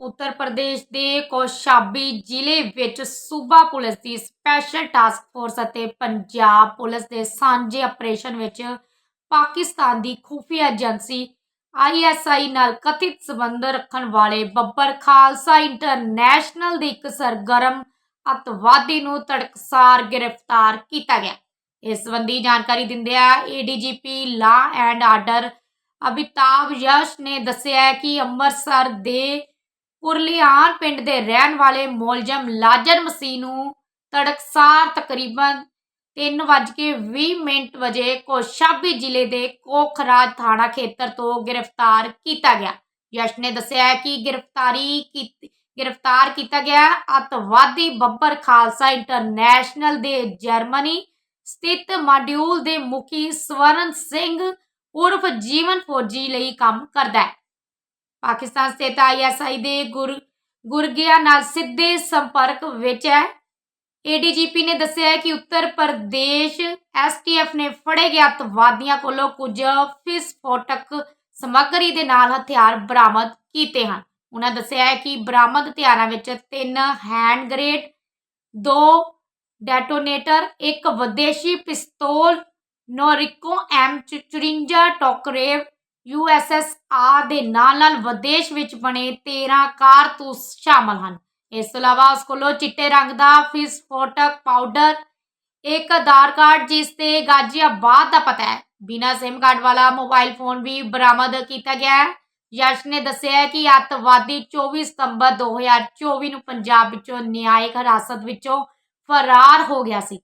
ਉੱਤਰ ਪ੍ਰਦੇਸ਼ ਦੇ ਕੋਸ਼ਾਬੀ ਜ਼ਿਲ੍ਹੇ ਵਿੱਚ ਸੂਬਾ ਪੁਲਿਸ ਦੀ ਸਪੈਸ਼ਲ ਟਾਸਕ ਫੋਰਸ ਅਤੇ ਪੰਜਾਬ ਪੁਲਿਸ ਦੇ ਸਾਂਝੇ ਆਪਰੇਸ਼ਨ ਵਿੱਚ ਪਾਕਿਸਤਾਨ ਦੀ ਖੁਫੀਆ ਏਜੰਸੀ ਆਈਐਸਆਈ ਨਾਲ ਕਥਿਤ ਸਬੰਧ ਰੱਖਣ ਵਾਲੇ ਬੱਬਰ ਖਾਲਸਾ ਇੰਟਰਨੈਸ਼ਨਲ ਦੇ ਇੱਕ ਸਰਗਰਮ ਅਤਵਾਦੀ ਨੂੰ ਤੜਕਸਾਰ ਗ੍ਰਿਫਤਾਰ ਕੀਤਾ ਗਿਆ। ਇਸ ਸੰਬੰਧੀ ਜਾਣਕਾਰੀ ਦਿੰਦਿਆਂ ADGP law and order ਅਭਿਤਾਭ Yash ਨੇ ਦੱਸਿਆ ਹੈ ਕਿ ਅੰਮ੍ਰਿਤਸਰ ਦੇ ਕੁਰਲੀਆਨ ਪਿੰਡ ਦੇ ਰਹਿਣ ਵਾਲੇ ਮੁਲਜ਼ਮ ਲਾਜਰ ਮਸੀਹ ਨੂੰ ਤੜਕਸਾਰ ਤਕਰੀਬਨ 3:20 ਮਿੰਟ ਵਜੇ ਕੋਸ਼ਾਬੀ ਜ਼ਿਲ੍ਹੇ ਦੇ ਕੋਖਰਾਜ ਥਾਣਾ ਖੇਤਰ ਤੋਂ ਗ੍ਰਿਫਤਾਰ ਕੀਤਾ ਗਿਆ। ਯਸ਼ ਨੇ ਦੱਸਿਆ ਹੈ ਕਿ ਗ੍ਰਿਫਤਾਰੀ ਕੀਤੀ, ਗ੍ਰਿਫਤਾਰ ਕੀਤਾ ਗਿਆ। ਅਤਵਾਦੀ ਬੱਬਰ ਖਾਲਸਾ ਇੰਟਰਨੈਸ਼ਨਲ ਦੇ ਜਰਮਨੀ ਸਥਿਤ ਮਾਡਿਊਲ ਦੇ ਮੁਖੀ ਸਵਰਨ ਸਿੰਘ ਉਰਫ ਜੀਵਨ ਫੌਜੀ ਲਈ ਕੰਮ ਕਰਦਾ ਹੈ। ਪਾਕਿਸਤਾਨ ਸਥਿਤ ਆਈਐਸਆਈ ਦੇ ਗੁਰ ਗੁਰਗਿਆ ਨਾਲ ਸਿੱਧੇ ਸੰਪਰਕ ਵਿੱਚ ਹੈ। ਏਡੀਜੀਪੀ ਨੇ ਦੱਸਿਆ ਕਿ ਉੱਤਰ ਪ੍ਰਦੇਸ਼ ਐਸਟੀਐਫ ਨੇ ਫੜੇ ਗਏ ਅੱਤਵਾਦੀਆਂ ਕੋਲੋਂ ਕੁਝ ਵਿਸਫੋਟਕ ਸਮੱਗਰੀ ਦੇ ਨਾਲ ਹਥਿਆਰ ਬਰਾਮਦ ਕੀਤੇ ਹਨ। ਉਹਨਾਂ ਦੱਸਿਆ ਹੈ ਕਿ ਬਰਾਮਦ ਹਥਿਆਰਾਂ ਵਿੱਚ ਤਿੰਨ ਹੈਂਡ ਗ੍ਰੇਡ ਦੋ ਡੈਟੋਨੇਟਰ, ਇੱਕ ਵਿਦੇਸ਼ੀ ਪਿਸਤੌਲ ਨੋਰਿਕੋ ਐਮ 54 ਟੋਕਰੇਵ ਯੂਐਸਐਸਆਰ ਦੇ ਨਾਲ ਨਾਲ ਵਿਦੇਸ਼ ਵਿੱਚ ਬਣੇ 13 ਕਾਰਤੂਸ ਸ਼ਾਮਲ ਹਨ। ਇਸ ਤੋਂ ਇਲਾਵਾ ਉਸ ਕੋਲੋਂ ਚਿੱਟੇ ਰੰਗ ਦਾ ਵਿਸਫੋਟਕ ਪਾਊਡਰ, ਇੱਕ ਆਧਾਰ ਕਾਰਡ, ਜਿਸ ਤੇ ਗਾਜ਼ੀਆਬਾਦ ਦਾ ਪਤਾ ਹੈ। ਬਿਨਾ ਸਿਮ ਕਾਰਡ ਵਾਲਾ ਮੋਬਾਈਲ ਫੋਨ ਵੀ ਬਰਾਮਦ ਕੀਤਾ ਗਿਆ ਹੈ। ਯਸ਼ ਨੇ ਦੱਸਿਆ ਕਿ ਅੱਤਵਾਦੀ 24 ਸਤੰਬਰ 2024 ਨੂੰ ਪੰਜਾਬ ਵਿੱਚੋਂ ਨਿਆਇਕ ਹਿਰਾਸਤ ਵਿੱਚੋਂ ਫਰਾਰ ਹੋ ਗਿਆ ਸੀ।